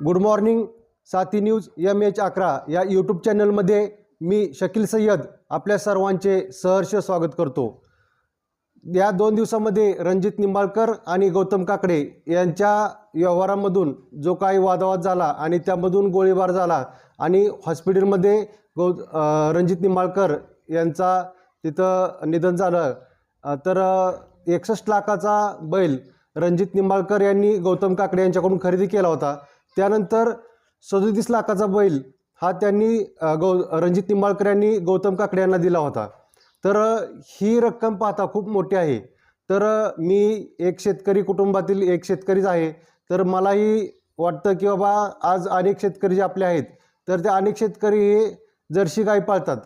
Good morning Sathi news M H अकरा या YouTube चॅनलमध्ये मी शकील सय्यद आपल्या सर्वांचे सहर्ष स्वागत करतो. या दोन दिवसामध्ये रणजित निंबाळकर आणि गौतम काकडे यांच्या व्यवहारामधून जो काही वादावाद झाला आणि त्यामधून गोळीबार झाला आणि हॉस्पिटलमध्ये गौ रणजित निंबाळकर यांचा तिथं निधन झालं तर एकसष्ट लाखाचा बैल रणजित निंबाळकर यांनी गौतम काकडे यांच्याकडून खरेदी केला होता. त्यानंतर सदोतीस लाखाचा बैल हा त्यांनी गौ रणजित निंबाळकर यांनी गौतम काकडे यांना दिला होता. तर ही रक्कम पाहता खूप मोठी आहे. तर मी एक शेतकरी कुटुंबातील एक शेतकरीच आहे. तर मलाही वाटतं की बाबा आज अनेक शेतकरी जे आपले आहेत तर ते अनेक शेतकरी हे जर्सी गाय पाळतात.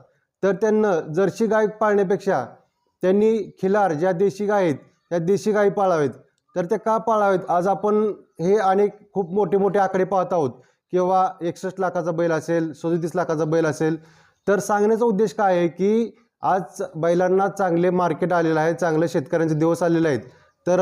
तर त्यांना जर्सी गाय पाळण्यापेक्षा त्यांनी खिलार ज्या देशी गाय आहेत त्या देशी गायी पाळावेत. तर ते का पाळावेत? आज आपण हे अनेक खूप मोठे मोठे आकडे पाहत आहोत. किंवा एकसष्ट लाखाचा बैल असेल सदोतीस लाखाचा बैल असेल. तर सांगण्याचा उद्देश काय आहे की आज बैलांना चांगले मार्केट आलेलं आहे चांगले शेतकऱ्यांचे दिवस आलेले आहेत. तर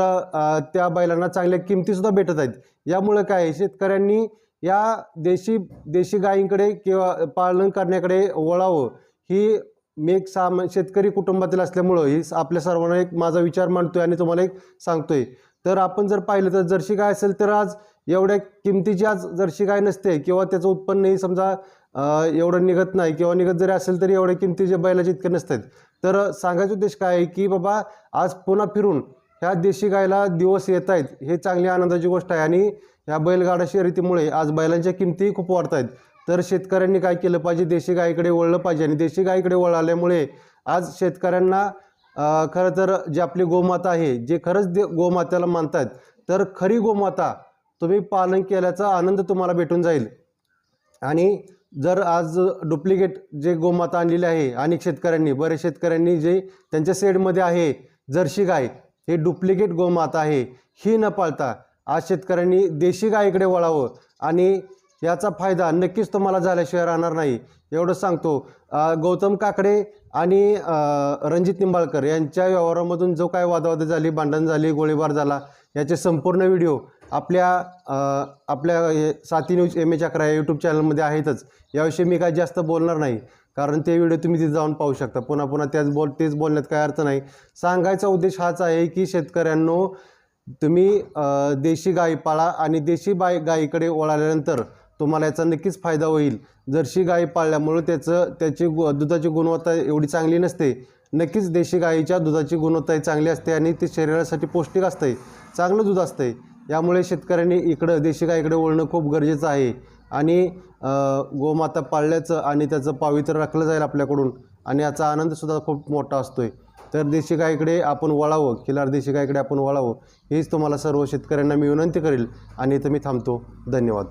त्या बैलांना चांगल्या किमतीसुद्धा भेटत आहेत. यामुळं काय आहे, शेतकऱ्यांनी या देशी देशी गायींकडे किंवा पालन करण्याकडे वळावं. ही मी एक साम शेतकरी कुटुंबातील असल्यामुळं ही आपल्या सर्वांना एक माझा विचार मांडतोय आणि तुम्हाला एक सांगतोय. तर आपण जर पाहिलं तर जर्शी गाय असेल तर आज एवढ्या किमतीची आज जर्सी गाय नसते किंवा त्याचं उत्पन्नही समजा एवढं निघत नाही किंवा निघत जरी असेल तरी एवढ्या किमतीचे बैलाचे इतके नसतात. तर सांगायचा उद्देश काय आहे की बाबा आज पुन्हा फिरून ह्या देशी गायला दिवस येत आहेत हे चांगली आनंदाची गोष्ट आहे आणि ह्या बैलगाडा शर्यतीमुळे आज बैलांच्या किमतीही खूप वाढत आहेत. तर शेतकऱ्यांनी काय केलं पाहिजे? देशी गायीकडे वळलं पाहिजे आणि देशी गायीकडे वळाल्यामुळे आज शेतकऱ्यांना खरं तर जे आपली गोमाता आहे जे खरंच दे गोमात्याला मानतात तर खरी गोमाता तुम्ही पालन केल्याचा आनंद तुम्हाला भेटून जाईल. आणि जर आज डुप्लिकेट जे गोमाता आणलेली आहे अनेक शेतकऱ्यांनी बरेच शेतकऱ्यांनी जे त्यांच्या शेडमध्ये आहे जर्सी गाय हे डुप्लिकेट गोमाता आहे ही न पाळता आज शेतकऱ्यांनी देशी गायीकडे वळावं आणि याचा फायदा नक्कीच तुम्हाला झाल्याशिवाय राहणार नाही. एवढं सांगतो. गौतम काकडे आणि रणजित निंबाळकर यांच्या व्यवहारामधून जो काय वादावाद झाली भांडण झाली गोळीबार झाला याचे संपूर्ण व्हिडिओ आपल्या आपल्या हे साथी न्यूज एम एच अकरा या यूट्यूब चॅनलमध्ये आहेतच. याविषयी मी काय जास्त बोलणार नाही. कारण ते व्हिडिओ तुम्ही तिथे जाऊन पाहू शकता. पुन्हा पुन्हा त्याच बोल तेच बोलण्यात काय अर्थ नाही. सांगायचा उद्देश हाच आहे की शेतकऱ्यांनो तुम्ही देशी गाई पाळा आणि देशी बाय गाईकडे ओळाल्यानंतर तुम्हाला याचा नक्कीच फायदा होईल. जर्सी गाई पाळल्यामुळं त्याचं त्याची गु दुधाची गुणवत्ता एवढी चांगली नसते. नक्कीच देशी गाईच्या दुधाची गुणवत्ता ही चांगली असते आणि ती शरीरासाठी पौष्टिक असते. चांगलं दूध असते. यामुळे शेतकऱ्यांनी इकडं देशी गाईकडे वळणं खूप गरजेचं आहे. आणि गोमाता पाळल्याचं आणि त्याचं पावित्र्य राखलं जाईल आपल्याकडून. आणि याचा आनंदसुद्धा खूप मोठा असतो आहे तर देशी गाईकडे आपण वळावं. खिलार देशी गाईकडे आपण वळावं. हीच तुम्हाला सर्व शेतकऱ्यांना मी विनंती करेल. आणि इथं मी थांबतो. धन्यवाद.